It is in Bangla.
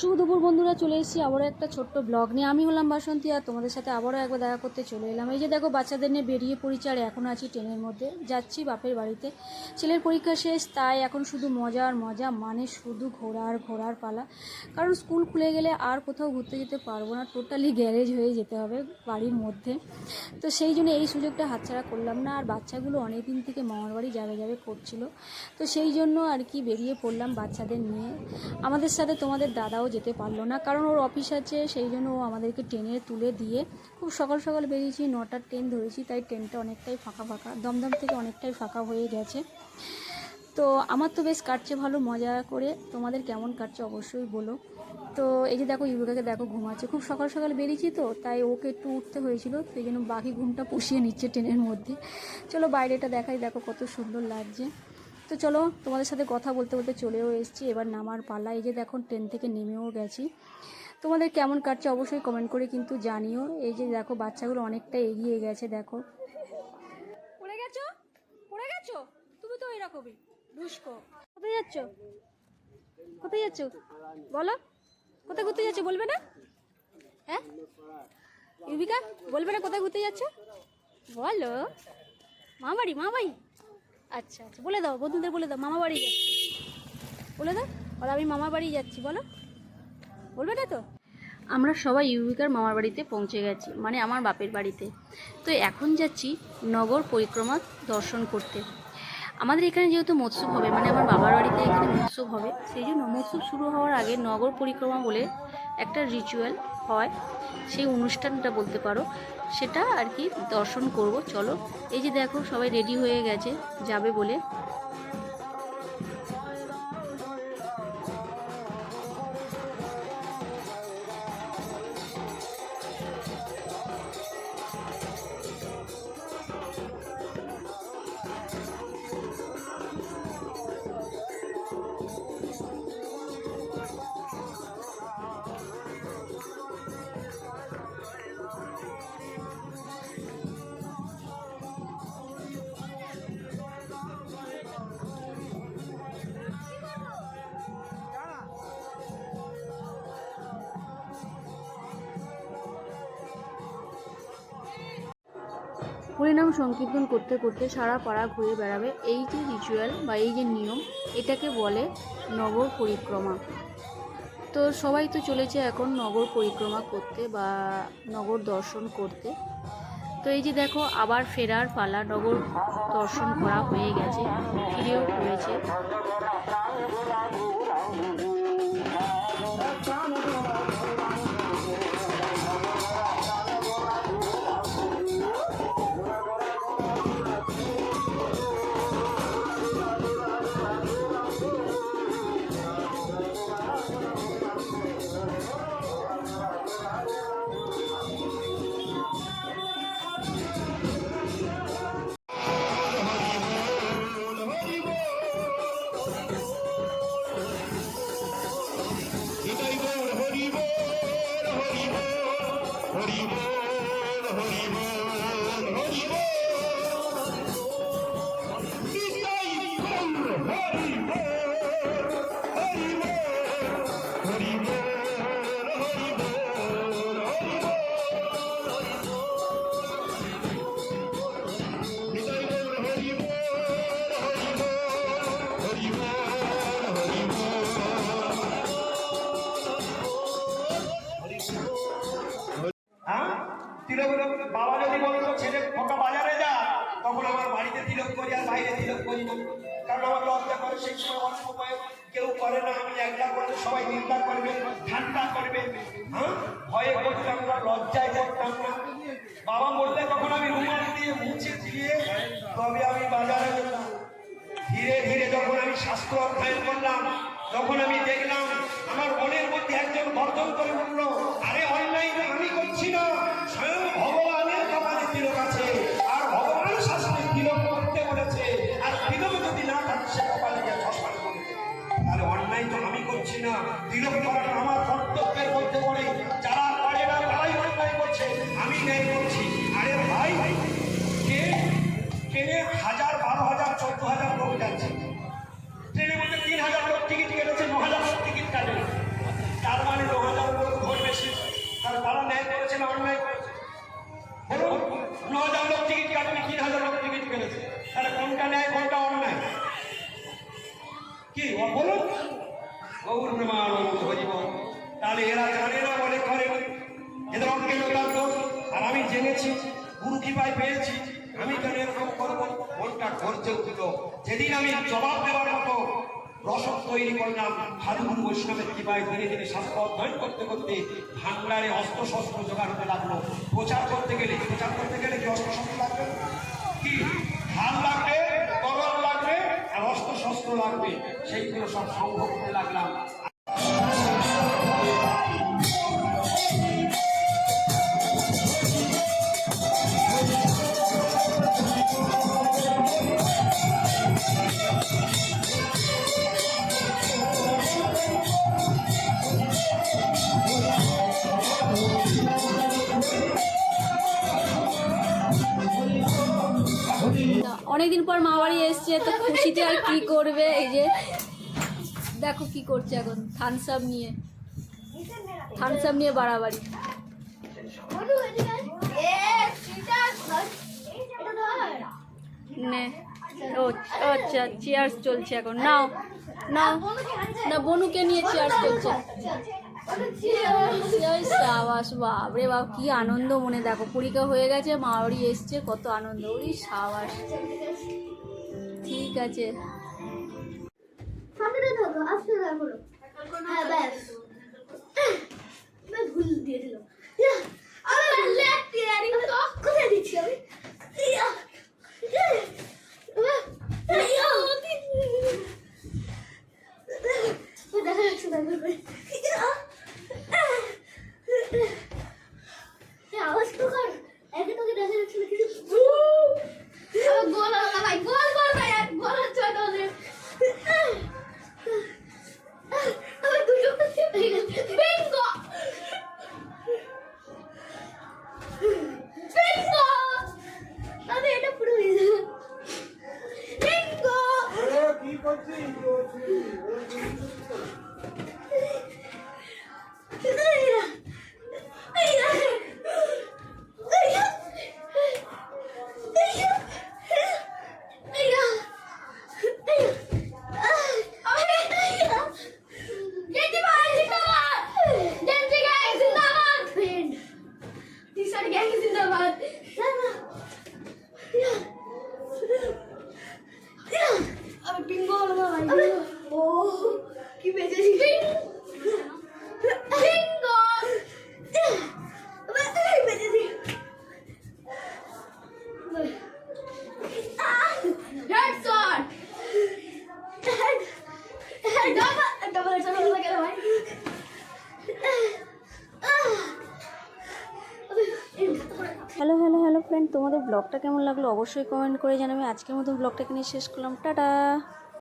শুভ দুপুর বন্ধুরা, চলে এসেছি আবারও একটা ছোট্ট ব্লগ নিয়ে। আমি হলাম বাসন্তী আর তোমাদের সাথে আবারও একবার দেখা করতে চলে এলাম। এই যে দেখো, বাচ্চাদের নিয়ে বেরিয়ে পড়েছি আর এখন আছি ট্রেনের মধ্যে। যাচ্ছি বাপের বাড়িতে। ছেলের পরীক্ষা শেষ, তাই এখন শুধু মজা আর মজা মানে শুধু ঘোরার ঘোরার পালা। কারণ স্কুল খুলে গেলে আর কোথাও ঘুরতে যেতে পারব না টোটালি গ্যারেজ হয়ে যেতে হবে বাড়ির মধ্যে। তো সেই জন্য এই সুযোগটা হাতছাড়া করলাম না, আর বাচ্চাগুলো অনেক দিন থেকে মামার বাড়ি যাবে যাবে করছিল। তো সেই জন্য আর কি বেরিয়ে পড়লাম বাচ্চাদের নিয়ে। আমাদের সাথে তোমাদের দাদাও যেতে পারল না। কারণ ওর অফিস আছে, সেই জন্য ও আমাদেরকে ট্রেনে তুলে দিয়ে খুব সকাল সকাল বেরিয়েছি, নটার ট্রেন ধরেছি, তাই ট্রেনটা অনেকটাই ফাঁকা ফাঁকা, দমদম থেকে অনেকটাই ফাঁকা হয়ে গেছে। তো আমার তো বেশ কাটছে ভালো মজা করে, তোমাদের কেমন কাটছে অবশ্যই বলো। তো এই যে দেখো, ইউবিকাকে দেখো ঘুমাচ্ছে, খুব সকাল সকাল বেরিয়েছি তো, তাই ওকে একটু উঠতে হয়েছিল, সেই জন্য বাকি ঘুমটা পুষিয়ে নিচ্ছে ট্রেনের মধ্যে। চলো বাইরেটা দেখাই, দেখো কত সুন্দর লাগছে। তো চলো তোমাদের সাথে কথা বলতে বলতে চলেও এসেছি, এবার নামার পালা। এই যে দেখো, ট্রেন থেকে নেমেও গেছি। তোমাদের কেমন কাটছে অবশ্যই কমেন্ট করে কিন্তু জানিও। এই যে দেখো, বাচ্চাগুলো অনেকটা এগিয়ে গেছে, দেখো। পড়ে গেছো? পড়ে গেছো? তুমি তো কোথায় যাচ্ছ? কোথায় যাচ্ছ? বলো। কোথায় ঘুরতে যাচ্ছ বলবে না? হ্যাঁ? ইউবিকা, বলবে না কোথায় ঘুরতে যাচ্ছ? বলো। মা বাড়ি মা বাড়ি আচ্ছা আচ্ছা বলে দাও, বন্ধুদের বলে দাও মামা বাড়ি যাচ্ছি। বলে দাও বলো আমি মামা বাড়ি যাচ্ছি, বলো। বলবে না তো? আমরা সবাই ইউবিকার মামার বাড়িতে পৌঁছে গেছি মানে আমার বাপের বাড়িতে। তো এখন যাচ্ছি নগর পরিক্রমা দর্শন করতে। আমাদের এখানে যেহেতু মৎস্যব হবে মানে আমার বাবার বাড়িতে এখানে মৎস্যব হবে, সেই জন্য মৎস্যব শুরু হওয়ার আগে নগর পরিক্রমা বলে একটা রিচুয়াল হয়, সেই অনুষ্ঠানটা বলতে পারো। সেটা আর কি দর্শন করব, চলো। এই যে দেখো, সবাই রেডি হয়ে গেছে, যাবে বলে। হরিনাম সংকীর্তন করতে করতে সারা পাড়া ঘুরে বেড়াবে। এই যে রিচুয়াল বা এই যে নিয়ম, এটাকে বলে নগর পরিক্রমা। তো সবাই তো চলেছে এখন নগর পরিক্রমা করতে বা নগর দর্শন করতে। তো এই যে দেখো, আবার ফেরার পালা, নগর দর্শন করা হয়ে গেছে, ফিরেও হয়েছে বাবা যদি বলতো ছেলে খোকা বাজারে যা, তখন আমার বাড়িতে তিলক করি আর বাইরে তিলক করি। কারণ আমার লজ্জা করে সেই সময় অনেক উপায় কেউ করে না, আমি একলা করলে সবাই নিন্দা করবে ঠান্ডা করবে। হ্যাঁ? ভয়ে করতাম না, লজ্জায় করতাম না। বাবা বললে তখন আমি রুমাল দিয়ে মুছে দিয়ে তবে আমি বাজারে যেতাম। ধীরে ধীরে যখন আমি শাস্ত্র অধ্যয়ন করলাম, তখন আমি দেখলাম, আমার মনের মধ্যে একজন বর্ধন করে উঠল আরে তো আমি করছি না করছি না। তিলক করাটা আমার কর্তব্যের মধ্যে পড়ে, যারা পারে না তারাই অন্যায় করছে। আমি ন্যায় করছি। আরে ভাই, কে? ট্রেনে হাজার, বারো হাজার, চোদ্দ হাজার লোক যাচ্ছে। ট্রেনের মধ্যে তিন হাজার লোক টিকিট অজ্ঞান থাকতো আর আমি জেনেছি, গুরু কৃপায় পেয়েছি। আমি কেন এরকম করব? মনটা গর্জে উঠল। যেদিন আমি জবাব দেওয়ার মতো রসদ তৈরি করলাম সাধুগুরু বৈষ্ণবের কৃপায় ধীরে ধীরে শাস্ত্র অধ্যয়ন করতে করতে ভান্ডারে অস্ত্র শস্ত্র জোগাড় হতে লাগল। প্রচার করতে গেলে প্রচার করতে গেলে কি অস্ত্র শস্ত্র লাগবে? কি? ঢাল লাগবে তরল লাগবে, আর অস্ত্র শস্ত্র লাগবে। সেইগুলো সব সংগ্রহ করতে লাগলাম। অনেকদিন পর মা বাড়ি এসছে, তো খুশিতে আর কি করবে? এই যে, দেখো কি করছে এখন থামস আপ নিয়ে থামস আপ নিয়ে বাড়াবাড়ি। নে, ও আচ্ছা চেয়ার্স চলছে এখন, নাও নাও, না, বনুকে নিয়ে চেয়ার্স চলছে। সাবাস বাপরে বাপ কি আনন্দ মনে দেখো পরীক্ষা হয়ে গেছে মা বাড়ি এসছে কত আনন্দ ওই সাবাস ঠিক আছে ভুল দিয়ে দিল কোথায় দিচ্ছি আমি? বিঙ্গো হলো না ভাই ও কি বেঁচেছি তোমাদের ব্লগটা কেমন লাগল অবশ্যই কমেন্ট করে জানাবে। আজকের মতো ব্লগটা কিনে শেষ করলাম। টাটা!